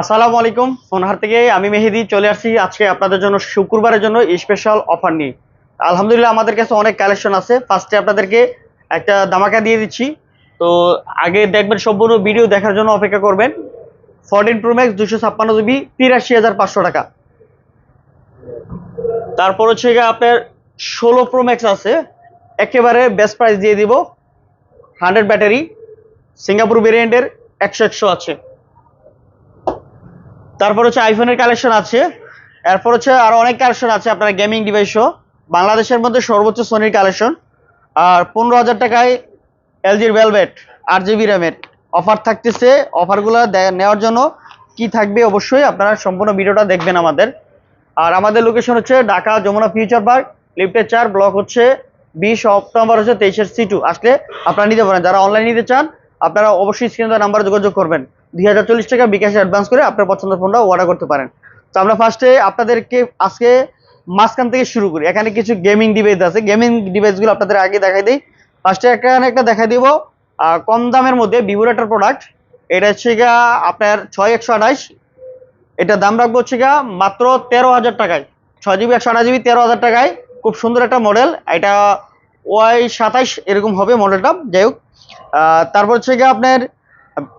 আসসালামু আলাইকুম ফোনহার থেকে আমি মেহেদি চলে আসছি আজকে আপনাদের জন্য শুক্রবারের জন্য স্পেশাল অফার নিয়ে। আলহামদুলিল্লাহ আমাদের কাছে অনেক কালেকশন আছে। ফার্স্টে আপনাদেরকে একটা ধামাকা দিয়ে দিচ্ছি। তো আগে দেখবেন সম্পূর্ণ ভিডিও দেখার জন্য অপেক্ষা করবেন। ফোরটিন প্রো ম্যাক্স দুশো ছাপ্পান্ন জিবি তিরাশি হাজার পাঁচশো টাকা। তারপর হচ্ছে আপনার ষোলো প্রো ম্যাক্স আছে। একেবারে বেস্ট প্রাইস দিয়ে দিব। হান্ড্রেড ব্যাটারি সিঙ্গাপুর ভেরিয়েন্টের একশো একশো আছে। তারপর হচ্ছে আইফোনের কালেকশন আছে। এরপর হচ্ছে আরও অনেক কালেকশন আছে আপনার গেমিং ডিভাইসও বাংলাদেশের মধ্যে সর্বোচ্চ সোনির কালেকশন আর পনেরো হাজার টাকায় এলজির ভেলভেট আট জিবি র্যামের অফার থাকতেছে। অফারগুলো নেওয়ার জন্য কি থাকবে অবশ্যই আপনারা সম্পূর্ণ ভিডিওটা দেখবেন আমাদের। আর আমাদের লোকেশন হচ্ছে ঢাকা যমুনা ফিউচার পার্ক লিফটের চার ব্লক হচ্ছে বিশ অক্টোবর হচ্ছে তেইশের সি টু আসলে আপনারা নিতে পারেন। যারা অনলাইন নিতে চান, আপনারা অবশ্যই স্ক্রিনে নাম্বারে যোগাযোগ করবেন। দুই হাজার চল্লিশ টাকা বিকাশে অ্যাডভান্স করে আপনার পছন্দের ফোনটা অর্ডার করতে পারেন। তো আমরা ফার্স্টে আপনাদেরকে আজকে মাঝখান থেকে শুরু করি। এখানে কিছু গেমিং ডিভাইস আছে। গেমিং ডিভাইসগুলো আপনাদের আগে দেখাই দিই। ফার্স্টে এখানে একটা দেখাই দিব। কম দামের মধ্যে ভিভোর একটা প্রোডাক্ট এটা হচ্ছে গিয়া আপনার ছয় একশো আঠাইশ এটা দাম রাখব হচ্ছে গিয়া মাত্র তেরো হাজার টাকায়। ছয় জিবি, একশো আঠাশ জিবি, তেরো হাজার টাকায়। খুব সুন্দর একটা মডেল এটা ওয়াই সাতাইশ এরকম হবে মডেলটা যাই হোক। তারপর হচ্ছে গিয়ে আপনার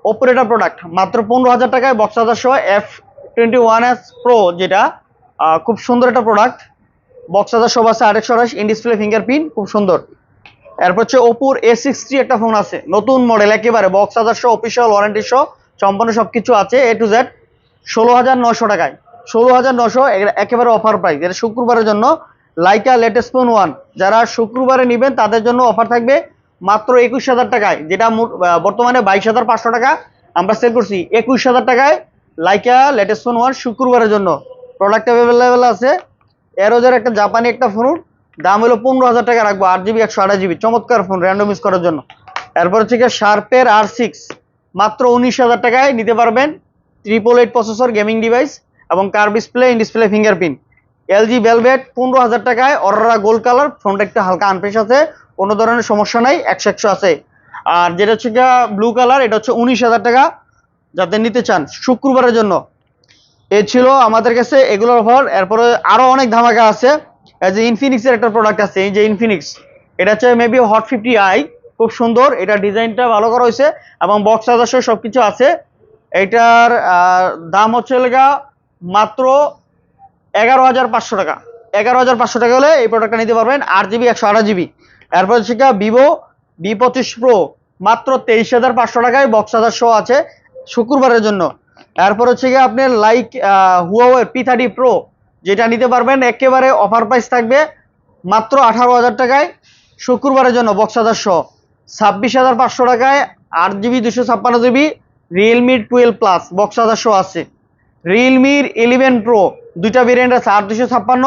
অপারেটর প্রোডাক্ট মাত্র পনেরো হাজার টাকায় বক্স হাজার সহ F twenty one S pro যেটা খুব সুন্দর একটা প্রোডাক্ট বক্স হাজার সব আছে আরেকশো আঠাশ ইন ডিসপ্লে ফিঙ্গারপ্রিন্ট খুব সুন্দর। এরপর হচ্ছে ওপোর এ সিক্সটি একটা ফোন আছে, নতুন মডেল একেবারে বক্স হাজার সহ অফিসিয়াল ওয়ারেন্টি সহ, সম্পূর্ণ সব কিছু আছে এ টু জেড ষোলো হাজার নশো টাকায়। ষোলো হাজার নশো একেবারে অফার প্রাইস এটা শুক্রবারের জন্য লাইকা লেটেস্ট ফোন ওয়ান যারা শুক্রবারে নেবেন, তাদের জন্য অফার থাকবে মাত্র একুশ হাজার টাকায়, যেটা বর্তমানে বাইশ হাজার পাঁচশো টাকা, আমরা সেল করছি একুশ হাজার টাকায় লাইকা লেটেস্ট ফোন ওয়ান শুক্রবারের জন্য। প্রোডাক্ট অ্যাভেলেবেল আছে। এরোজের একটা জাপানি একটা ফোন দাম হলো পনেরো হাজার টাকা, রাখব আট জিবি একশো আঠাশ জিবি চমৎকার ফোন র্যান্ডম ইউজ করার জন্য। এরপর হচ্ছে গিয়ে শার্পের আর সিক্স মাত্র উনিশ হাজার টাকায় নিতে পারবেন triple eight processor gaming device এবং কার display in display fingerprint LG velvet পনেরো হাজার টাকায় অররা গোল্ড কালার ফোনটা একটু হালকা আনফ্রেশ আছে। কোনো ধরনের সমস্যা নাই, একশো একশো আছে। আর যেটা হচ্ছে ব্লু কালার এটা হচ্ছে উনিশ হাজার টাকা যাতে নিতে চান শুক্রবারের জন্য। এ ছিল আমাদের কাছে এগুলোর অফার এরপরে আরও অনেক ধামাকা আছে। যে ইনফিনিক্সের একটা প্রোডাক্ট আছে, এই যে ইনফিনিক্স এটা হচ্ছে মেবি হট ফিফটি আই খুব সুন্দর। এটা ডিজাইনটা ভালো করা হয়েছে এবং বক্স আদার্স সব কিছু আছে। এটার দাম হচ্ছে লেগা মাত্র এগারো হাজার পাঁচশো টাকা। এগারো হাজার পাঁচশো টাকা হলে এই প্রোডাক্টটা নিতে পারবেন, আট জিবি একশো আঠাশ জিবি এরপর হচ্ছে ভিভো বি পঁচিশ প্রো মাত্র তেইশ হাজার পাঁচশো টাকায় বক্স হাজার শো আছে শুক্রবারের জন্য। এরপর হচ্ছে গিয়ে আপনি like Huawei P thirty pro যেটা নিতে পারবেন, একেবারে অফার প্রাইস থাকবে মাত্র আঠারো হাজার টাকায় শুক্রবারের জন্য বক্স হাজার শো ছাব্বিশ হাজার পাঁচশো টাকায় আট জিবি, দুশো ছাপ্পান্ন GB Realme twelve plus box হাজার শো আছে। রিয়েলমির ইলেভেন প্রো দুইটা ভেরিয়েন্ট আছে, আট দুশো ছাপ্পান্ন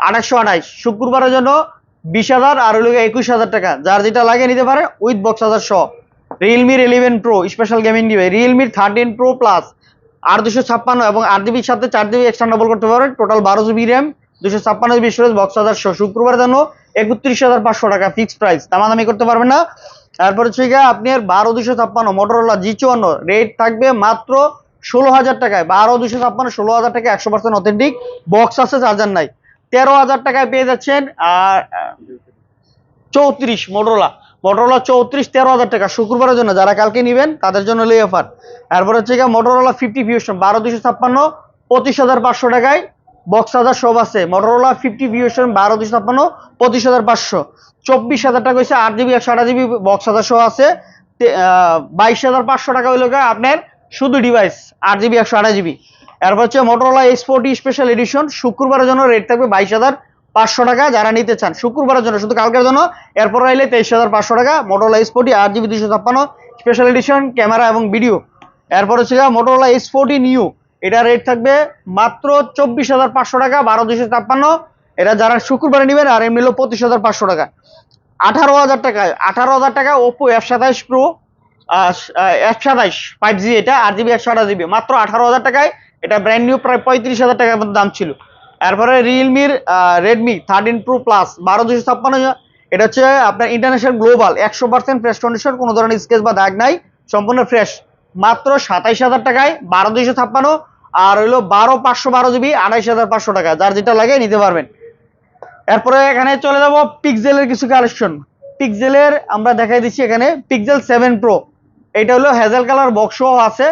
আঠাশশো আঠাইশ শুক্রবারের জন্য বিশ হাজার আর হলো একুশ হাজার টাকা। যার যেটা লাগে নিতে পারে উইথ বক্স হাজার শ রিয়েলমির ইলেভেন প্রো স্পেশাল গেমিং দিবে রিয়েলমির থার্টিন প্রো প্লাস আট দুশো ছাপ্পান্ন এবং আট জিবির সাথে চার জিবি এক্সট্রা ডবল করতে পারেন টোটাল বারো জিবি র্যাম দুশো ছাপ্পান্ন জিবি স্টোরেজ বক্স হাজার শ শুক্রবার জন্য একত্রিশ হাজার পাঁচশো টাকা ফিক্স প্রাইস দামাদামি করতে পারবেন না। তারপর হচ্ছে গিয়ে আপনি আর বারো দুশো ছাপ্পান্ন মোটরোলা জি চুয়ান্ন রেট থাকবে মাত্র ষোলো হাজার টাকায়। বারো দুশো ছাপ্পান্ন, ষোলো হাজার টাকা একশো পার্সেন্ট অথেন্টিক বক্স আছে চার্জার নাই। তেরো হাজার টাকায় পেয়ে যাচ্ছেন, আর চৌত্রিশ মোটরোলা মোটরোলা চৌত্রিশ, তেরো হাজার টাকা। শুক্রবারের জন্য যারা কালকে নেবেন, তাদের জন্য লে অফার। এরপর হচ্ছে গিয়ে মোটরোলা ফিফটি ফিউশন বারো দুশো ছাপ্পান্ন, পঁচিশ হাজার পাঁচশো টাকায়। বক্স হাজার সব আছে। মোটরোলা ফিফটি ফিউশন বারো দুশো ছাপ্পান্ন, পঁচিশ হাজার পাঁচশো। চব্বিশ হাজার টাকা হয়েছে আট জিবি, একশো আঠাশ জিবি বক্স হাজার সহ আছে। বাইশ হাজার পাঁচশো টাকা হইল আপনার শুধু ডিভাইস আট জিবি, একশো আঠাশ জিবি। এরপর হচ্ছে Motorola S forty special edition শুক্রবারের জন্য রেট থাকবে বাইশ হাজার পাঁচশো টাকা যারা নিতে চান। শুক্রবারের জন্য, শুধু কালকের জন্য, এরপর আইলে তেইশ হাজার পাঁচশো টাকা মোটরোলা এস ফোর্টি আট জিবি দুশো ছাপ্পান্ন স্পেশাল এডিশন ক্যামেরা এবং ভিডিও এরপর হচ্ছে মোটরোলা এস ফোর্টি নিউ এটা রেট থাকবে মাত্র চব্বিশ হাজার পাঁচশো টাকা, বারো দুশো ছাপ্পান্ন। এটা যারা শুক্রবারে নেবেন, আর এমনি হলো পঁচিশ হাজার পাঁচশো টাকা। আঠারো হাজার টাকায় আঠারো হাজার টাকা ওপো এফ সাতাইশ প্রো এফ সাতাইশ ফাইভ জি এটা আট জিবি একশো আঠাশ জিবি মাত্র আঠারো হাজার টাকায় এটা ব্র্যান্ড নিউ প্রায় পঁয়ত্রিশ হাজার টাকার মতো দাম ছিল। এরপরে রিয়েলমির রেডমি থার্টিন প্রো প্লাস বারো দুশো ছাপ্পান্ন এটা হচ্ছে আপনার ইন্টারন্যাশনাল গ্লোবাল একশো পার্সেন্ট ফ্রেশ কন্ডিশন কোনো ধরনের স্কেচ বা দাগ নাই, সম্পূর্ণ ফ্রেশ মাত্র সাতাইশ হাজার টাকায় বারো দুইশো ছাপ্পান্ন, আর হইল বারো পাঁচশো বারো জিবি, আড়াইশ হাজার পাঁচশো টাকা। যার যেটা লাগে নিতে পারবেন। এরপরে এখানে চলে যাব পিক্সেলের কিছু কালেকশন পিকজেলের আমরা দেখাই দিচ্ছি এখানে পিক্সেল সেভেন প্রো এটা হলো হেজেল কালার বক্সও আছে।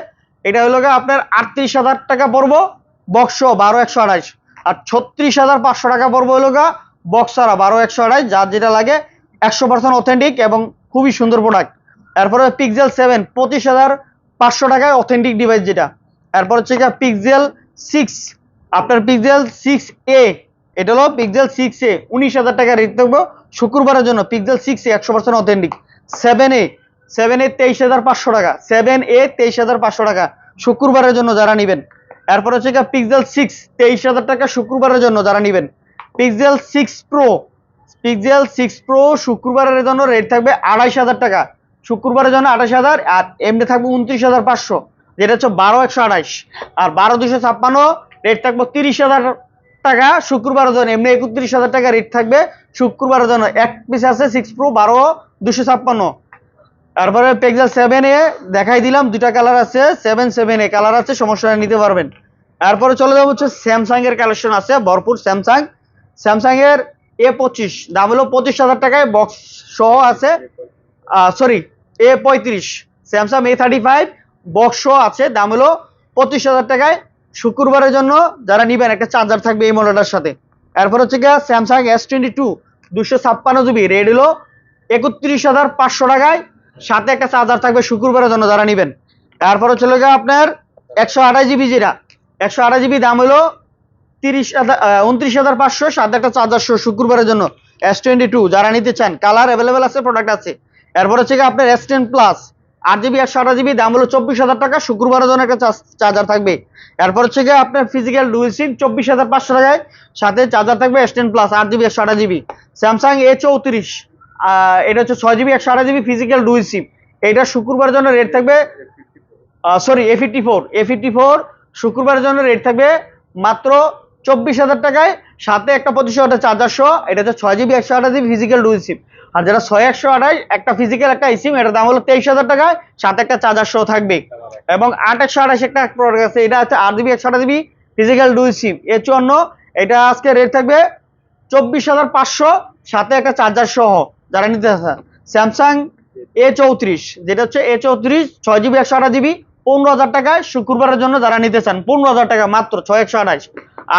এটা হলো আপনার আটত্রিশ হাজার টাকা পড়ব বক্স বারো একশো আড়াইশ। আর ছত্রিশ হাজার পাঁচশো টাকা পড়ব হলো গা বক্সারা বারো একশো আড়াইশ, যার যেটা লাগে একশো পার্সেন্ট অথেন্টিক এবং খুবই সুন্দর প্রোডাক্ট এরপরে পিক্সেল সেভেন পঁচিশ হাজার পাঁচশো টাকায় অথেন্টিক ডিভাইস যেটা। এরপর হচ্ছে গিয়ে পিক্সেল সিক্স আপনার পিক্সেল সিক্স এ এটা হলো পিক্সেল সিক্স এ উনিশ হাজার টাকা রেট থাকব শুক্রবারের জন্য। পিক্সেল সিক্স এ একশো percent authentic seven A seven A তেইশ হাজার পাঁচশো টাকা। সেভেন এ তেইশ হাজার পাঁচশো টাকা শুক্রবারের জন্য যারা নেবেন। এরপর হচ্ছে গিয়ে পিক্সেল সিক্স তেইশ হাজার টাকা শুক্রবারের জন্য যারা নেবেন। Pixel six pro pixel six pro শুক্রবারের জন্য রেট থাকবে আড়াইশ হাজার টাকা। শুক্রবারের জন্য আঠাশ হাজার, আর এমনি থাকবে উনত্রিশ হাজার পাঁচশো। যেটা হচ্ছে বারো একশো আঠাইশ আর বারো দুশো ছাপ্পান্ন রেট থাকবে তিরিশ হাজার টাকা শুক্রবারের জন্য। এমনি একত্রিশ হাজার টাকা রেট থাকবে শুক্রবারের জন্য। এক পিস আছে সিক্স প্রো বারো দুশো ছাপ্পান্ন। তারপরে পিক্সেল সেভেন এ দেখাই দিলাম দুটা কালার আছে সেভেন সেভেন এ কালার আছে, সমস্যা নিতে পারবেন। তারপরে চলে যাব হচ্ছে স্যামসাং এর কালেকশন আছে, ভরপুর স্যামসাং স্যামসাং এর এ পঁচিশ, দাম হলো পঁচিশ হাজার টাকায় বক্স সহ আছে। সরি এ পঁয়ত্রিশ Samsung A thirty five box সহ আছে, দাম হলো পঁচিশ হাজার টাকায়। শুক্রবারের জন্য যারা নিবেন, একটা চার্জার থাকবে এই মডেলটার সাথে। এরপর হচ্ছে গিয়ে স্যামসাং এস টোয়েন্টি টু দুশো ছাপ্পান্ন জিবি রেড হলো একত্রিশ হাজার পাঁচশো টাকায়। সাথে একটা চার্জার থাকবে শুক্রবারের জন্য, যারা নিবেন। তারপরে চলে গিয়ে আপনার একশো আঠাশ জিবি যেটা। একশো আঠাশ জিবি দাম হলো তিরিশ হাজার উনত্রিশ হাজার পাঁচশো, সাথে একটা চার্জার শুক্রবারের জন্য। এস টোয়েন্টি টু যারা নিতে চান কালার অ্যাভেলেবেল আছে প্রোডাক্ট আছে। এরপর হচ্ছে গিয়ে আপনার এস টেন প্লাস আট জিবি একশো আঠাশ জিবি দাম হলো চব্বিশ হাজার টাকা, শুক্রবারের জন্য একটা চার্জার থাকবে। এরপর হচ্ছে গিয়ে আপনার ফিজিক্যাল ডুয়েল সিম চব্বিশ হাজার পাঁচশো টাকায়, সাথে চার্জার থাকবে এস টেন প্লাস আট জিবি একশো আঠাশ জিবি স্যামসাং এ চৌত্রিশ এটা হচ্ছে ছয় জিবি একশো আঠাশ জিবি ফিজিক্যাল ডুয়েল সিম এটা শুক্রবারের জন্য রেট থাকবে sorry A fifty four A fifty four শুক্রবারের জন্য রেট থাকবে মাত্র চব্বিশ হাজার টাকায়, সাথে একটা পঁচিশ হাজার চার্জার সহ, এটা হচ্ছে ছয় জিবি একশো আঠাশ জিবি ফিজিক্যাল ডুয়েল সিম আর যেটা ছয়, একশো আঠাশ একটা ফিজিক্যাল একটা সিম এটার দাম হলো তেইশ হাজার টাকায়, সাথে একটা চার্জার সহ থাকবে। এবং আট, একশো আঠাশ একটা প্রোডাক্ট আছে, এটা হচ্ছে আট জিবি একশো আঠাশ জিবি ফিজিক্যাল ডুয়েল সিম এর চুয়ান্ন এটা আজকে রেট থাকবে চব্বিশ হাজার পাঁচশো, সাথে একটা চার্জার সহ। যারা নিতে চান স্যামসাং এ চৌত্রিশ, যেটা হচ্ছে এ চৌত্রিশ, ছয় জিবি একশো আঠাশ জিবি পনেরো হাজার টাকায় শুক্রবারের জন্য যারা নিতে চান, পনেরো হাজার টাকা মাত্র, ছয় একশো আঠাশ।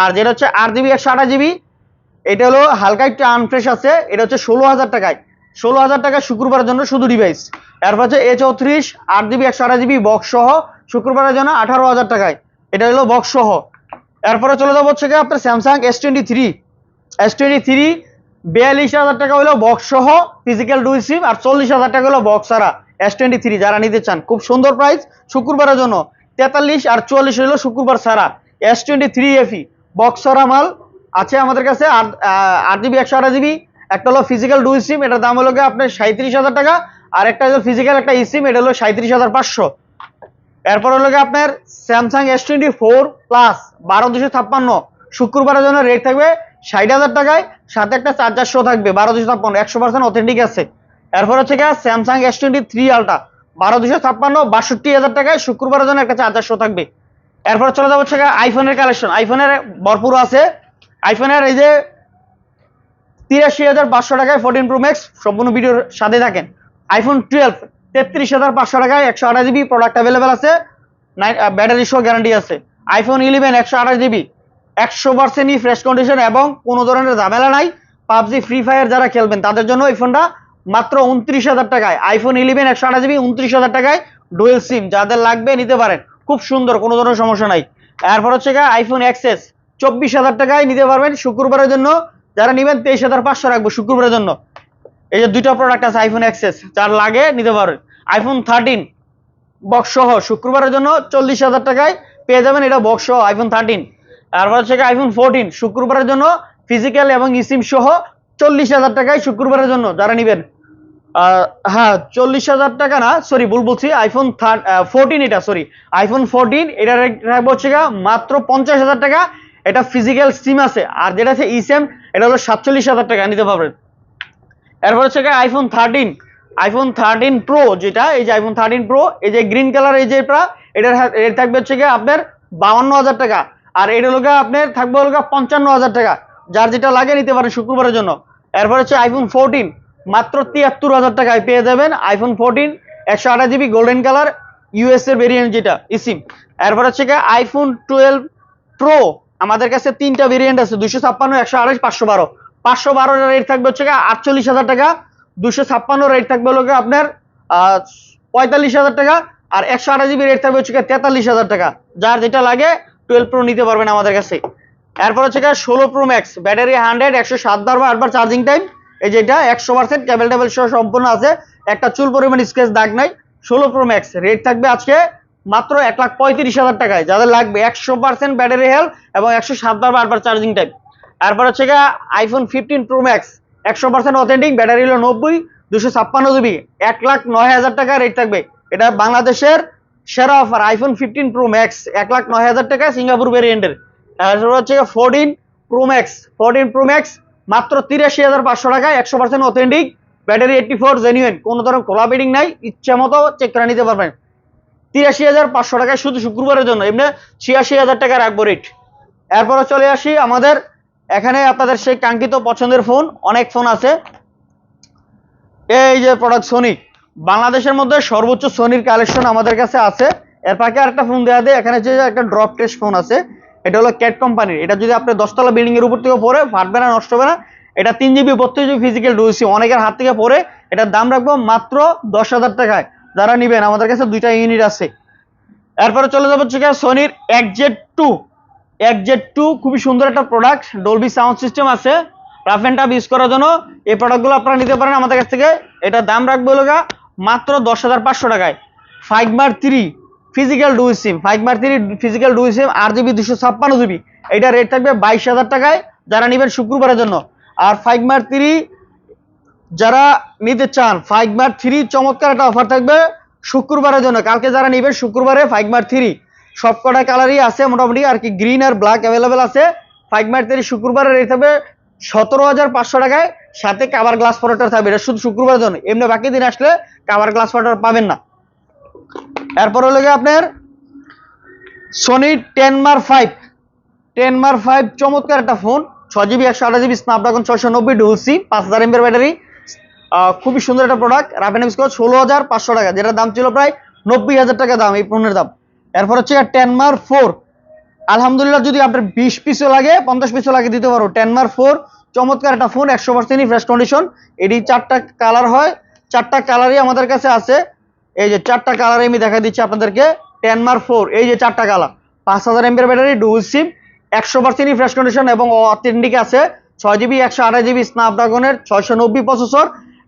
আর যেটা হচ্ছে আট জিবি একশো আঠাশ জিবি এটা হলো হালকা একটু আনফ্রেশ আছে, এটা হচ্ছে ষোলো হাজার টাকায়। ষোলো হাজার টাকা শুক্রবারের জন্য শুধু ডিভাইস এরপর হচ্ছে এ চৌত্রিশ, আট জিবি একশো আঠাশ জিবি বক্স সহ শুক্রবারের জন্য আঠারো হাজার টাকায়। এটা হলো বক্স সহ। এরপরে চলে যাব হচ্ছে আপনার Samsung S twenty three S twenty three বিয়াল্লিশ হাজার টাকা হলো বক্স সহ ফিজিক্যাল ডুই সিম আর চল্লিশ হাজার টাকা হলো বক্স ছাড়া এস টোয়েন্টি থ্রি যারা নিতে চান। খুব সুন্দর প্রাইস শুক্রবারের জন্য তেতাল্লিশ আর চুয়াল্লিশ হলো শুক্রবার ছাড়া S twenty three FE box ছাড়া মাল আছে আমাদের কাছে, আর আট জিবি একশো আঠাশ জিবি একটা হলো ফিজিক্যাল ডুই সিম এটার দাম হলো আপনার সাঁত্রিশ হাজার টাকা, আর একটা হলো ফিজিক্যাল একটা ই সিম এটা হলো সাঁত্রিশ হাজার পাঁচশো। এরপর হলো আপনার Samsung S twenty four plus বারো দুশো ছাপ্পান্ন। শুক্রবারের জন্য রেট থাকবে ষাট হাজার টাকায় সাথে একটা চার্জার শো থাকবে, বারো দুশো ছাপ্পান্ন, একশো পার্সেন্ট অথেন্টিক আছে। এরপর হচ্ছে গিয়ে স্যামসাং এস টোয়েন্টি থ্রি আলটা বারো দুশো ছাপ্পান্ন, বাষট্টি হাজার টাকায় শুক্রবারের জন্য একটা চার্জার শো থাকবে। এরপর চলে যাব হচ্ছে আইফোনের কালেকশন আইফোনের ভরপুর আছে। আইফোনের এই যে তিরাশি হাজার পাঁচশো টাকায় ফোরটিন প্রো ম্যাক্স সম্পূর্ণ ভিডিওর সাথে থাকেন। আইফোন টুয়েলভ তেত্রিশ হাজার পাঁচশো টাকায় একশো আঠাশ জিবি প্রোডাক্ট অ্যাভেলেবেল আছে। ব্যাটারি শো গ্যারান্টি আছে। আইফোন ইলেভেন একশো আঠাশ জিবি একশো পার্সেন্টই ফ্রেশ কন্ডিশন এবং কোনো ধরনের ঝামেলা নাই। পাবজি ফ্রি ফায়ার যারা খেলবেন, তাদের জন্য এই ফোনটা মাত্র উনত্রিশ হাজার টাকায়। আইফোন ইলেভেন একশো আঠাশ জিবি উনত্রিশ হাজার টাকায় ডুয়েল সিম যাদের লাগবে নিতে পারেন। খুব সুন্দর, কোনো ধরনের সমস্যা নাই। এরপর হচ্ছে আইফোন এক্সেস চব্বিশ হাজার টাকায় নিতে পারবেন শুক্রবারের জন্য। যারা নেবেন, তেইশ হাজার পাঁচশো রাখব শুক্রবারের জন্য। এই যে দুইটা প্রোডাক্ট আছে আইফোন এক্সেস যার লাগে নিতে পারবেন। আইফোন থার্টিন বক্স সহ শুক্রবারের জন্য চল্লিশ হাজার টাকায় পেয়ে যাবেন। এটা বক্স সহ আইফোন থার্টিন তারপর হচ্ছে আইফোন ফোরটিন শুক্রবারের জন্য ফিজিক্যাল এবং ইসিম সহ চল্লিশ হাজার টাকায় শুক্রবারের জন্য, যারা নেবেন হ্যাঁ চল্লিশ হাজার টাকা না সরি ভুল বলছি আইফোন ফোরটিন এটা সরি আইফোন ফোরটিন এটা রাখব হচ্ছে মাত্র পঞ্চাশ হাজার টাকা, এটা ফিজিক্যাল সিম আছে, আর যেটা আছে ইসেম এটা হলো সাতচল্লিশ হাজার টাকা, নিতে পারবেন। এরপর হচ্ছে iPhone thirteen iPhone thirteen pro যেটা, এই যে আইফোন থার্টিন প্রো এই যে গ্রিন কালার এই যেটা এটার হা- রেট থাকবে হচ্ছে গিয়ে আপনার বাউন্ন হাজার টাকা আর এটা হলো আপনার থাকবে হলো পঞ্চান্ন হাজার টাকা। যার যেটা লাগে নিতে পারেন শুক্রবারের জন্য। এরপর হচ্ছে আইফোন ফোরটিন মাত্র তিয়াত্তর হাজার টাকায় পেয়ে যাবেন আইফোন ফোরটিন একশো আঠাশ জিবি গোল্ডেন কালার ইউএস এর ভেরিয়েন্ট যেটা ইসিম এরপর হচ্ছে আইফোন টুয়েলভ প্রো আমাদের কাছে তিনটা ভেরিয়েন্ট আছে, দুশো ছাপ্পান্ন, একশো আঠাশ, পাঁচশো বারো। পাঁচশো বারো রেট থাকবে হচ্ছে আটচল্লিশ হাজার টাকা, দুশো ছাপ্পান্ন রেট থাকবে হলো আপনার পঁয়তাল্লিশ হাজার টাকা, আর একশো আঠাশ জিবি রেট থাকবে হচ্ছে তেতাল্লিশ হাজার টাকা। যার যেটা লাগে টুয়েলভ প্রো নিতে পারবেন আমাদের কাছে। এরপর হচ্ছে ষোলো প্রো ম্যাক্স ব্যাটারি হান্ড্রেড একশো সাত বার আটবার চার্জিং টাইম এই যেটা একশো পার্সেন্ট ক্যাবেল টেবিল সহ সম্পূর্ণ আছে। একটা চুল পরিমাণ স্কেচ দাগ নাই। ষোলো প্রো ম্যাক্স রেট থাকবে আজকে মাত্র এক লাখ পঁয়ত্রিশ হাজার টাকায়। যাদের লাগবে একশো পার্সেন্ট ব্যাটারি হেলথ এবং একশো সাত বার বা আটবার চার্জিং টাইম এরপর হচ্ছে গিয়ে আইফোন ফিফটিন প্রো ম্যাক্স একশো পার্সেন্ট অথেন্টিক ব্যাটারি হলো নব্বই, দুশো ছাপ্পান্ন জিবি এক লাখ নয় হাজার টাকা রেট থাকবে। এটা বাংলাদেশের সেরা offer iPhone fifteen pro max এক লাখ নয় হাজার টাকা সিঙ্গাপুর ভেরিয়েন্টের তারপর হচ্ছে fourteen pro max fourteen pro max মাত্র তিরাশি হাজার পাঁচশো টাকা একশো percent authentic battery eighty four genuine কোনো ধরনের খোলা বেডিং নাই, ইচ্ছা মতো চেক করে নিতে পারবেন। তিরাশি হাজার পাঁচশো টাকায় শুধু শুক্রবারের জন্য, এমনি ছিয়াশি হাজার টাকা রাখব রেট এরপরে চলে আসি আমাদের, এখানে আপনাদের সেই কাঙ্ক্ষিত পছন্দের ফোন অনেক ফোন আছে। এই যে প্রোডাক্ট সোনি বাংলাদেশের মধ্যে সর্বোচ্চ সোনির কালেকশন আমাদের কাছে আছে। এর পাশে আরেকটা ফোন দেওয়া দেয়, এখানে যে একটা ড্রপ টেস্ট ফোন আছে, এটা হলো ক্যাট কোম্পানির এটা যদি আপনি দশতলা বিল্ডিং এর উপর থেকে পরে ফাটবে না, নষ্ট হবে না। এটা তিন জিবি বত্রিশ জিবি ফিজিক্যাল ডুইসি অনেকের হাত থেকে পরে এটার দাম রাখব মাত্র দশ হাজার টাকায়। যারা নিবেন, আমাদের কাছে দুইটা ইউনিট আছে। এরপরে চলে যাব হচ্ছে সোনির একজেড টু এক জেড টু খুবই সুন্দর একটা প্রোডাক্ট ডলবি সাউন্ড সিস্টেম আছে। রাফ অ্যান্ড টাফ ইউজ করার জন্য এই প্রোডাক্টগুলো আপনারা নিতে পারেন আমাদের কাছ থেকে। এটা দাম রাখব গা মাত্র দশ হাজার পাঁচশো টাকায়। Five mark three physical dual SIM five mark three physical dual SIM আট জিবি দুশো ছাপ্পান্ন জিবি এটা রেট থাকবে বাইশ হাজার টাকায় যারা নেবেন শুক্রবারের জন্য। আর ফাইভ মার থ্রি যারা নিতে চান ফাইভ মার থ্রি চমৎকার একটা অফার থাকবে শুক্রবারের জন্য। কালকে যারা নেবেন শুক্রবারে ফাইভ মার থ্রি সব কটা কালারই আছে মোটামুটি, আর কি গ্রিন আর ব্ল্যাক অ্যাভেলেবেল আছে। ফাইভ মার থ্রি শুক্রবারে রেট থাকবে সতেরো হাজার পাঁচশো টাকায়। সাথে কাভার গ্লাস প্রোটেক্টর থাকবে। এটা শুধু শুক্রবারের জন্য। এমনি বাকি দিন আসলে কাভার গ্লাস প্রোটেক্টর পাবেন না। এরপর হলো গিয়ে আপনার Sony ten mark five ten mark five চমৎকার একটা ফোন ছয় জিবি একশো আঠাশ জিবি স্ন্যাপড্রাগন ছয়শো নব্বই ডুল সি পাঁচ হাজার এমবের ব্যাটারি খুবই সুন্দর একটা প্রোডাক্ট রাফেন স্কোর ষোলো হাজার পাঁচশো টাকা, যেটার দাম ছিল প্রায় নব্বই হাজার টাকা দাম এই ফোনের দাম। এরপর হচ্ছে টেন মার ফোর আলহামদুলিল্লাহ যদি আপনার বিশ পিসও লাগে, পঞ্চাশ পিসও লাগে দিতে পারো। টেন মার ফোর চমৎকার একটা ফোন একশো পার্সেন্টই ফ্রেশ কন্ডিশন এটি চারটা কালার হয়। চারটা কালারই আমাদের কাছে আছে। এই যে চারটা কালারে আমি দেখা দিচ্ছি আপনাদেরকে। টেন মার ফোর এই যে চারটা কালার পাঁচ হাজার এমবের ব্যাটারি ডুল সিম একশো পার্সেন্টই ফ্রেশ কন্ডিশন এবং অথেন্টিক আছে। ছয় জিবি একশো আঠাশ জিবি স্ন্যাপড্রাগনের ছয়শো নব্বই প্রসেসর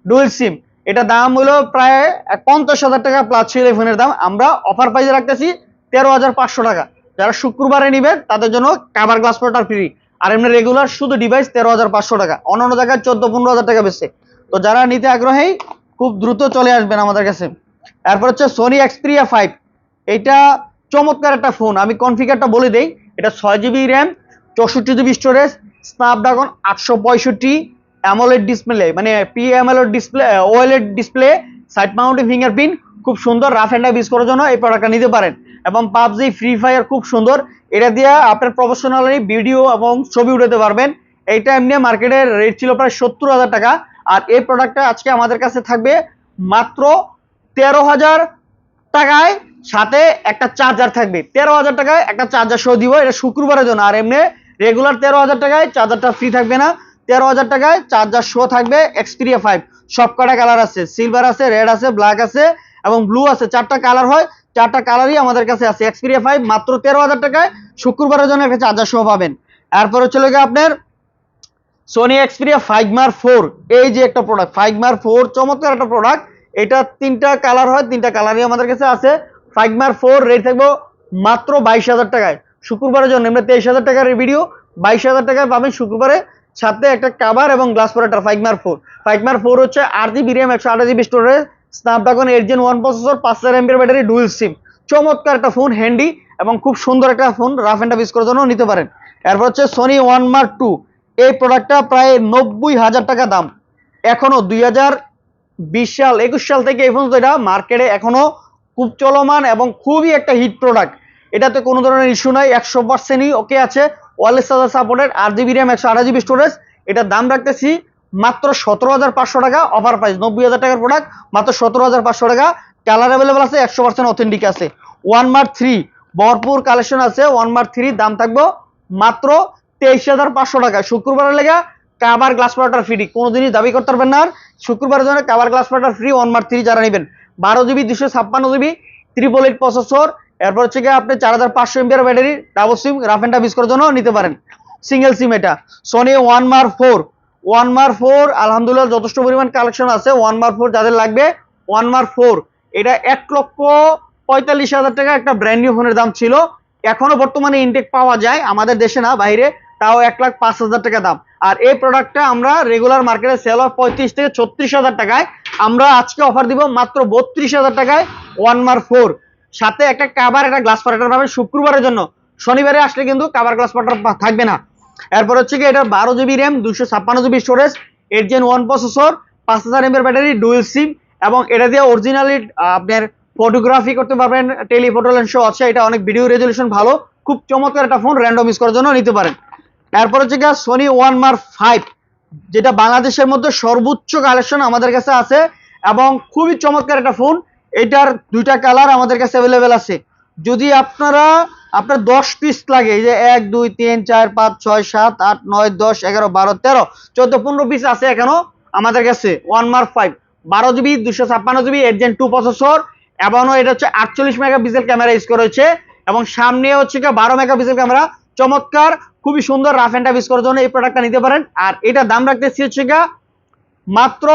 ডুয়েল সিম এটা দাম হলো প্রায় পঞ্চাশ হাজার টাকা প্লাস ছিল এই ফোনের দাম। আমরা অফার প্রাইসে রাখতেছি তেরো হাজার পাঁচশো টাকা। যারা শুক্রবারে নেবেন তাদের জন্য কাভার গ্লাস প্রোটার ফ্রি আর এমনি রেগুলার শুধু ডিভাইস তেরো হাজার পাঁচশো টাকা। অন্যান্য জায়গায় চোদ্দ পনেরো হাজার টাকা বেশি। তো যারা নিতে আগ্রহী, খুব দ্রুত চলে আসবেন আমাদের কাছে। এরপর হচ্ছে সোনি এক্সপিরিয়া ফাইভ এটা চমৎকার একটা ফোন আমি কনফিগারটা বলে দেই। এটা ছয় জিবি র্যাম চৌষট্টি জিবি স্টোরেজ স্ন্যাপড্রাগন আটশো পঁয়ষট্টি অ্যামোলেড ডিসপ্লে মানে P AMOLED display OLED display side mounting fingerprint খুব সুন্দর রাফ অ্যান্ড ইউজ করার জন্য এই প্রোডাক্টটা নিতে পারেন। এবং পাবজি ফ্রি ফায়ার খুব সুন্দর। এটা দিয়ে আপনার প্রফেশনালি ভিডিও এবং ছবি উঠাতে পারবেন। এইটা এমনি মার্কেটের রেট ছিল প্রায় সত্তর হাজার টাকা। আর এই প্রোডাক্টটা আজকে আমাদের কাছে থাকবে মাত্র তেরো হাজার টাকায়। সাথে একটা চার্জার থাকবে। তেরো হাজার টাকায় একটা চার্জার সহ দিব। এটা শুক্রবারের জন্য। আর এমনি রেগুলার তেরো হাজার টাকায় চার্জারটা ফ্রি থাকবে না। তেরো হাজার টাকায় চার্জার শো থাকবে এক্সপিরিয়া ফাইভ সব কটা কালার আছে। সিলভার আছে রেড আছে ব্ল্যাক আছে এবং ব্লু আছে। চারটা কালার হয়। চারটা কালারই আমাদের কাছে আছে। এক্সপিরিয়া ফাইভ মাত্র তেরো হাজার টাকায় শুক্রবারের জন্য একটা চার্জার সহ পাবেন। এরপর হচ্ছে গিয়ে আপনার Sony Xperia five mark four এই যে একটা প্রোডাক্ট ফাইভ মার ফোর চমৎকার একটা প্রোডাক্ট এটা তিনটা কালার হয়, তিনটা কালারই আমাদের কাছে আছে। ফাইভ মার ফোর রেট থাকব মাত্র বাইশ হাজার টাকায়। শুক্রবারের জন্য আমরা তেইশ হাজার টাকার ভিডিও বাইশ হাজার টাকায় পাবেন শুক্রবারে। সাথে একটা কাভার এবং glass protector five mark four five mark four হচ্ছে আট জিবি র্যাম একশো আঠাশ GB storage Snapdragon eight gen one processor পাঁচ হাজার এমবির ব্যাটারি ডুয়েল সিম চমৎকার একটা ফোন হ্যান্ডি এবং খুব সুন্দর একটা ফোন রাফ অ্যান্ড ইউজ করার জন্য নিতে পারেন। এরপর হচ্ছে সোনি ওয়ান মার্ক টু এই প্রোডাক্টটা প্রায় নব্বই হাজার টাকা দাম। এখনও দুই হাজার বিশ সাল, একুশ সাল থেকে এই পর্যন্ত এটা মার্কেটে এখনও খুব চলমান এবং খুবই একটা হিট প্রোডাক্ট এটাতে কোনো ধরনের ইস্যু নাই, একশো পার্সেন্টই ওকে আছে। চার্জার সাপোর্টেড আট জিবি র্যাম একশো আঠাশ জিবি স্টোরেজ এটার দাম রাখতেছি মাত্র সতেরো হাজার পাঁচশো টাকা অফার প্রাইস নব্বই হাজার টাকার প্রোডাক্ট মাত্র সতেরো হাজার পাঁচশো টাকা। কালার অ্যাভেলেবল আছে, একশো পার্সেন্ট অথেন্টিক আছে। ওয়ান মার্ক থ্রি ভরপুর কালেকশন আছে ওয়ান মার্ক থ্রি দাম থাকব মাত্র তেইশ হাজার পাঁচশো টাকা। শুক্রবারের লেগে কাবার গ্লাস পাউডার ফ্রি কোনোদিনই দাবি করতে পারবেন না আর। শুক্রবারের জন্য cover glass protector free one mark three যারা নেবেন, বারো জিবি দুশো ছাপ্পান্ন জিবি ত্রিপল এইট প্রসেসর এরপর হচ্ছে গিয়ে আপনি চার হাজার পাঁচশো MPR battery double SIM rough and tough use করার জন্য নিতে পারেন। সিঙ্গেল সিম এটা। Sony one mark four one mark four আলহামদুলিল্লাহ যথেষ্ট পরিমাণ কালেকশন আছে। ওয়ান মার ফোর যাদের লাগবে ওয়ান মার ফোর এটা এক লক্ষ পঁয়তাল্লিশ হাজার টাকা একটা ব্র্যান্ড নিউ ফোনের দাম ছিল। এখনও বর্তমানে ইনটেক পাওয়া যায়, আমাদের দেশে না, বাইরে। তাও এক লাখ পাঁচ হাজার টাকা দাম। আর এই প্রোডাক্টটা আমরা রেগুলার মার্কেটে সেল হয় পঁয়ত্রিশ থেকে ছত্রিশ হাজার টাকায়। আমরা আজকে অফার দিব মাত্র বত্রিশ হাজার টাকায় ওয়ান মার ফোর সাথে একটা কাবার একটা গ্লাস পাটার পাবে শুক্রবারের জন্য। শনিবারে আসলে কিন্তু কাবার গ্লাস পাটার থাকবে না। এরপর হচ্ছে কি এটা বারো জিবি র্যাম দুশো ছাপ্পান্ন GB storage eight gen one processor পাঁচ হাজার এমএর ব্যাটারি ডুয়েল সিম এবং এটা দিয়ে অরিজিনালি আপনার ফটোগ্রাফি করতে পারবেন টেলিফোটো লেন্স আছে, এটা অনেক ভিডিও রেজলিউশন ভালো, খুব চমৎকার একটা ফোন র্যান্ডম ইউজ করার জন্য নিতে পারেন। এরপর হচ্ছে গিয়ে সোনি ওয়ান মার ফাইভ যেটা বাংলাদেশের মধ্যে সর্বোচ্চ কালেকশন আমাদের কাছে আছে এবং খুবই চমৎকার একটা ফোন এটার দুইটা কালার আমাদের কাছে অ্যাভেলেবেল আছে। যদি আপনারা আপনার দশ পিস লাগে, এই যে এক, দুই, তিন, চার, পাঁচ, ছয়, সাত, আট, নয়, দশ, এগারো, বারো, তেরো, চোদ্দ, পনেরো পিস আছে এখনও আমাদের কাছে ওয়ান মার্ক ফাইভ বারো জিবি দুশো ছাপ্পান্ন GB eight gen two processor এবং এটা হচ্ছে আটচল্লিশ মেগাপিক্সেল ক্যামেরা ইউজ করা হয়েছে, এবং সামনে হচ্ছে কি বারো মেগাপিক্সেল ক্যামেরা চমৎকার, খুবই সুন্দর রাফ অ্যান্ড ইউজ করার জন্য এই প্রোডাক্টটা নিতে পারেন, আর এটা দাম রাখতেছি হচ্ছে গা মাত্র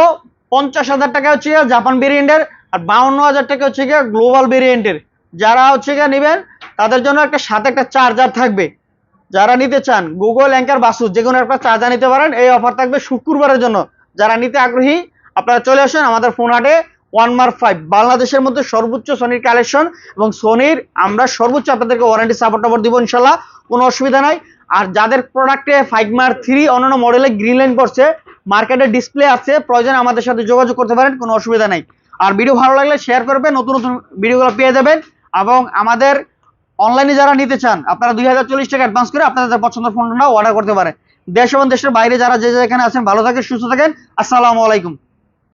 পঞ্চাশ হাজার টাকা হচ্ছে জাপান ভেরিয়েন্টের আর বাউন্ন হাজার টাকা হচ্ছে গিয়ে গ্লোবাল ভেরিয়েন্টের যারা হচ্ছে গিয়ে নেবেন, তাদের জন্য একটা সাথে একটা চার্জার থাকবে। যারা নিতে চান গুগল অ্যাঙ্কার বাসুস যে কোনো একটা চার্জার নিতে পারেন। এই অফার থাকবে শুক্রবারের জন্য। যারা নিতে আগ্রহী, আপনারা চলে আসেন আমাদের ফোন হাটে ওয়ান মার্ক ফাইভ বাংলাদেশের মধ্যে সর্বোচ্চ সোনির কালেকশন এবং সোনির আমরা সর্বোচ্চ আপনাদেরকে ওয়ারেন্টি সাপোর্ট টাপোর্ট দিব ইনশাল্লাহ, কোনো অসুবিধা নাই। আর যাদের প্রোডাক্টে ফাইভ মার্ক থ্রি অন্যান্য মডেলে গ্রিন লাইন করছে মার্কেটে ডিসপ্লে আছে, প্রয়োজন আমাদের সাথে যোগাযোগ করতে পারেন, কোনো অসুবিধা নাই। আর ভিডিও ভালো লাগলে শেয়ার করবেন, নতুন নতুন ভিডিওগুলো পেয়ে যাবেন। এবং আমাদের অনলাইনে যারা নিতে চান, আপনারা দুই হাজার চল্লিশ টাকা অ্যাডভান্স করে আপনাদের পছন্দের ফোনটা অর্ডার করতে পারেন। দেশ এবং দেশের বাইরে যারা যে যেখানে আছেন, ভালো থাকেন, সুস্থ থাকেন। আসসালামু আলাইকুম।